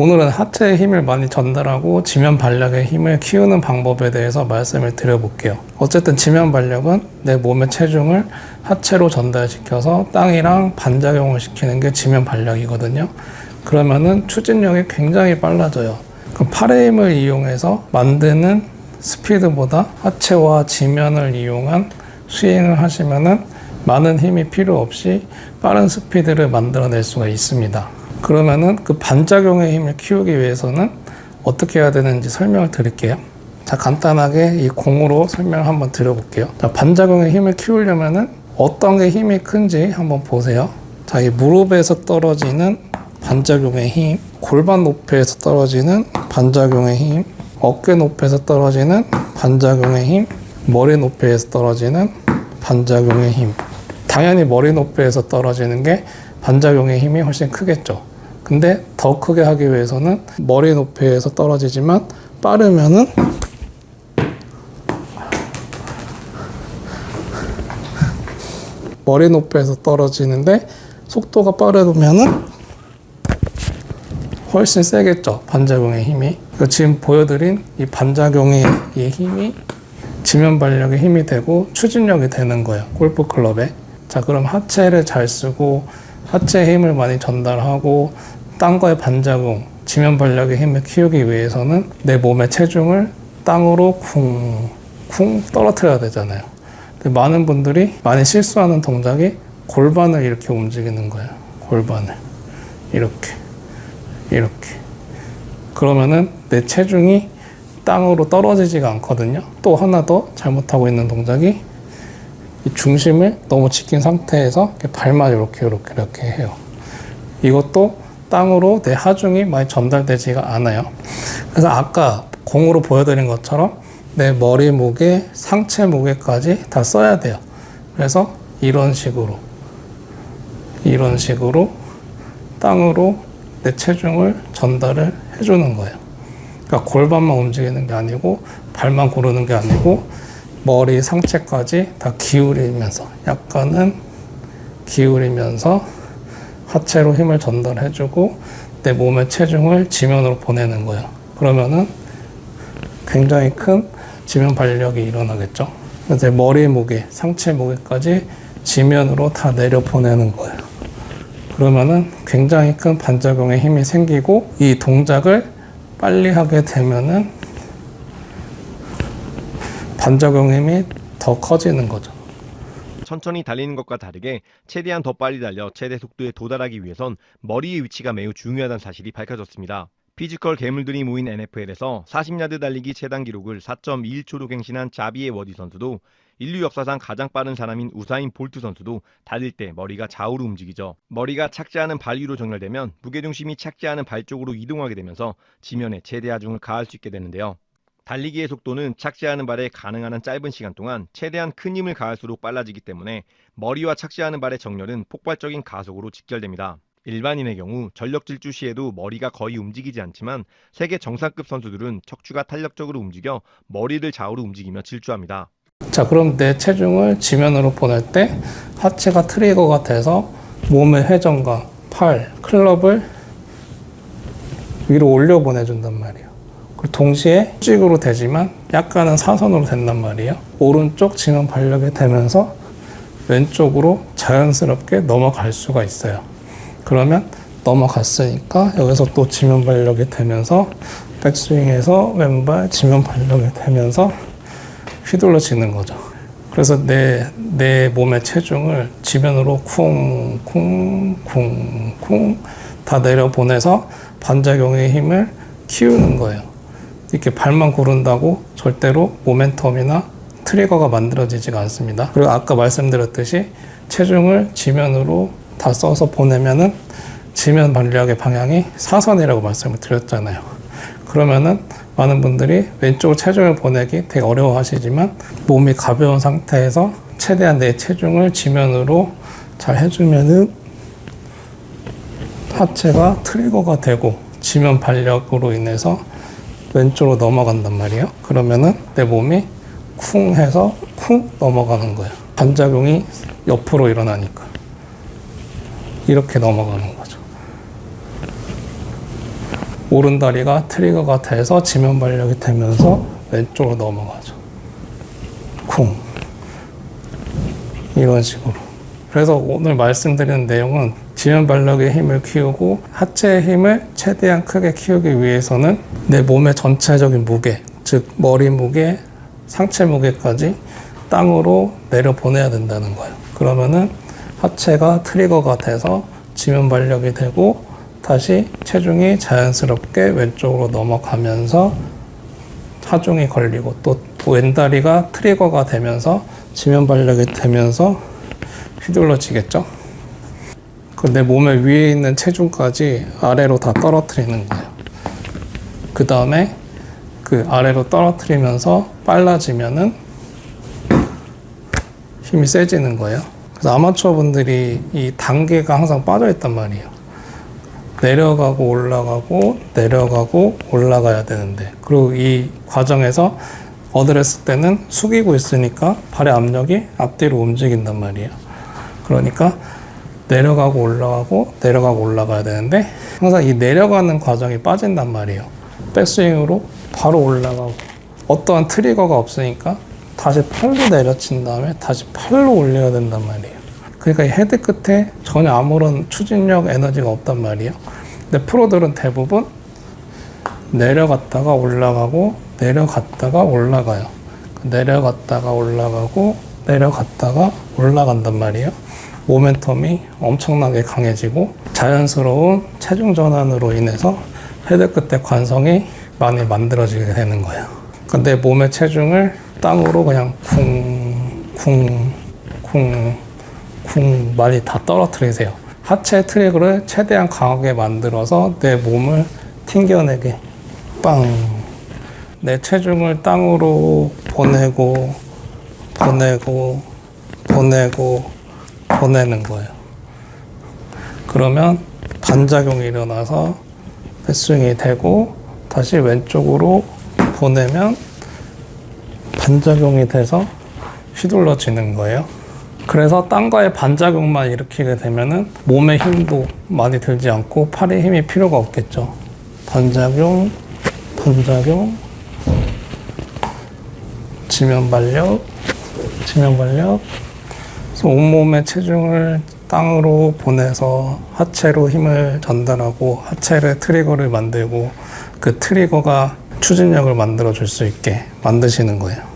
오늘은 하체의 힘을 많이 전달하고 지면 반력의 힘을 키우는 방법에 대해서 말씀을 드려볼게요. 어쨌든 지면 반력은 내 몸의 체중을 하체로 전달시켜서 땅이랑 반작용을 시키는 게 지면 반력이거든요. 그러면은 추진력이 굉장히 빨라져요. 그럼 팔의 힘을 이용해서 만드는 스피드보다 하체와 지면을 이용한 스윙을 하시면은 많은 힘이 필요 없이 빠른 스피드를 만들어낼 수가 있습니다. 그러면은 그 반작용의 힘을 키우기 위해서는 어떻게 해야 되는지 설명을 드릴게요. 자, 간단하게 이 공으로 설명을 한번 드려볼게요. 자, 반작용의 힘을 키우려면은 어떤 게 힘이 큰지 한번 보세요. 자, 이 무릎에서 떨어지는 반작용의 힘, 골반 높이에서 떨어지는 반작용의 힘, 어깨 높이에서 떨어지는 반작용의 힘, 머리 높이에서 떨어지는 반작용의 힘. 당연히 머리 높이에서 떨어지는 게 반작용의 힘이 훨씬 크겠죠. 근데 더 크게 하기 위해서는 머리 높이에서 떨어지지만 빠르면은 머리 높이에서 떨어지는데 속도가 빠르면은 훨씬 세겠죠. 반작용의 힘이. 지금 보여드린 이 반작용의 이 힘이 지면 반력의 힘이 되고 추진력이 되는 거예요. 골프 클럽에. 자, 그럼 하체를 잘 쓰고 하체 힘을 많이 전달하고 땅과의 반작용, 지면 반력의 힘을 키우기 위해서는 내 몸의 체중을 땅으로 쿵, 쿵 떨어뜨려야 되잖아요. 근데 많은 분들이 많이 실수하는 동작이 골반을 이렇게 움직이는 거예요. 골반을. 이렇게. 이렇게. 그러면은 내 체중이 땅으로 떨어지지가 않거든요. 또 하나 더 잘못하고 있는 동작이 이 중심을 너무 지킨 상태에서 발만 이렇게 이렇게 이렇게 해요. 이것도 땅으로 내 하중이 많이 전달되지가 않아요. 그래서 아까 공으로 보여드린 것처럼 내 머리 무게, 상체 무게까지 다 써야 돼요. 그래서 이런 식으로 이런 식으로 땅으로 내 체중을 전달을 해주는 거예요. 그러니까 골반만 움직이는 게 아니고 발만 고르는 게 아니고 머리 상체까지 다 기울이면서 약간은 기울이면서 하체로 힘을 전달해주고 내 몸의 체중을 지면으로 보내는 거예요. 그러면은 굉장히 큰 지면 반력이 일어나겠죠. 내 머리 무게, 상체 무게까지 지면으로 다 내려 보내는 거예요. 그러면은 굉장히 큰 반작용의 힘이 생기고 이 동작을 빨리 하게 되면은 반작용 힘이 더 커지는 거죠. 천천히 달리는 것과 다르게 최대한 더 빨리 달려 최대 속도에 도달하기 위해선 머리의 위치가 매우 중요하다는 사실이 밝혀졌습니다. 피지컬 괴물들이 모인 NFL에서 40야드 달리기 최단 기록을 4.21초로 갱신한 자비의 워디 선수도 인류 역사상 가장 빠른 사람인 우사인 볼트 선수도 달릴 때 머리가 좌우로 움직이죠. 머리가 착지하는 발 위로 정렬되면 무게중심이 착지하는 발 쪽으로 이동하게 되면서 지면에 최대 하중을 가할 수 있게 되는데요. 달리기의 속도는 착지하는 발에 가능한 한 짧은 시간 동안 최대한 큰 힘을 가할수록 빨라지기 때문에 머리와 착지하는 발의 정렬은 폭발적인 가속으로 직결됩니다. 일반인의 경우 전력 질주 시에도 머리가 거의 움직이지 않지만 세계 정상급 선수들은 척추가 탄력적으로 움직여 머리를 좌우로 움직이며 질주합니다. 자, 그럼 내 체중을 지면으로 보낼 때 하체가 트리거가 돼서 몸의 회전과 팔, 클럽을 위로 올려 보내준단 말이에요. 그리고 동시에 찍으로 되지만 약간은 사선으로 된단 말이에요. 오른쪽 지면 반력이 되면서 왼쪽으로 자연스럽게 넘어갈 수가 있어요. 그러면 넘어갔으니까 여기서 또 지면 반력이 되면서 백스윙에서 왼발 지면 반력이 되면서 휘둘러지는 거죠. 그래서 내, 내 몸의 체중을 지면으로 쿵, 쿵, 쿵, 쿵 다 내려보내서 반작용의 힘을 키우는 거예요. 이렇게 발만 고른다고 절대로 모멘텀이나 트리거가 만들어지지가 않습니다. 그리고 아까 말씀드렸듯이 체중을 지면으로 다 써서 보내면은 지면 반력의 방향이 사선이라고 말씀을 드렸잖아요. 그러면은 많은 분들이 왼쪽 체중을 보내기 되게 어려워 하시지만 몸이 가벼운 상태에서 최대한 내 체중을 지면으로 잘 해주면은 하체가 트리거가 되고 지면 반력으로 인해서 왼쪽으로 넘어간단 말이에요. 그러면은 내 몸이 쿵 해서 쿵 넘어가는 거예요. 반작용이 옆으로 일어나니까. 이렇게 넘어가는 거죠. 오른 다리가 트리거가 돼서 지면 발력이 되면서 왼쪽으로 넘어가죠. 쿵. 이런 식으로. 그래서 오늘 말씀드리는 내용은 지면 발력의 힘을 키우고 하체의 힘을 최대한 크게 키우기 위해서는 내 몸의 전체적인 무게, 즉 머리 무게, 상체 무게까지 땅으로 내려 보내야 된다는 거예요. 그러면은 하체가 트리거가 돼서 지면 발력이 되고 다시 체중이 자연스럽게 왼쪽으로 넘어가면서 하중이 걸리고 또 왼다리가 트리거가 되면서 지면 발력이 되면서 휘둘러지겠죠. 그 내 몸의 위에 있는 체중까지 아래로 다 떨어뜨리는 거예요. 그 다음에 그 아래로 떨어뜨리면서 빨라지면은 힘이 세지는 거예요. 그래서 아마추어 분들이 이 단계가 항상 빠져 있단 말이에요. 내려가고 올라가고 내려가고 올라가야 되는데 그리고 이 과정에서 어드레스 때는 숙이고 있으니까 발의 압력이 앞뒤로 움직인단 말이에요. 그러니까 내려가고 올라가고 내려가고 올라가야 되는데 항상 이 내려가는 과정이 빠진단 말이에요. 백스윙으로 바로 올라가고 어떠한 트리거가 없으니까 다시 팔로 내려친 다음에 다시 팔로 올려야 된단 말이에요. 그러니까 이 헤드 끝에 전혀 아무런 추진력 에너지가 없단 말이에요. 근데 프로들은 대부분 내려갔다가 올라가고 내려갔다가 올라가요. 내려갔다가 올라가고 내려갔다가 올라간단 말이에요. 모멘텀이 엄청나게 강해지고 자연스러운 체중 전환으로 인해서 헤드 끝에 관성이 많이 만들어지게 되는 거예요. 근데 몸의 체중을 땅으로 그냥 쿵, 쿵, 쿵, 쿵 많이 다 떨어뜨리세요. 하체 트랙을 최대한 강하게 만들어서 내 몸을 튕겨내게 빵. 내 체중을 땅으로 보내고 보내고 보내고 보내는 거예요. 그러면 반작용이 일어나서 패스윙이 되고 다시 왼쪽으로 보내면 반작용이 돼서 휘둘러지는 거예요. 그래서 땅과의 반작용만 일으키게 되면은 몸에 힘도 많이 들지 않고 팔에 힘이 필요가 없겠죠. 반작용, 반작용, 지면 발력, 지면 발력. 그래서 온몸의 체중을 땅으로 보내서 하체로 힘을 전달하고 하체를 트리거를 만들고 그 트리거가 추진력을 만들어 줄 수 있게 만드시는 거예요.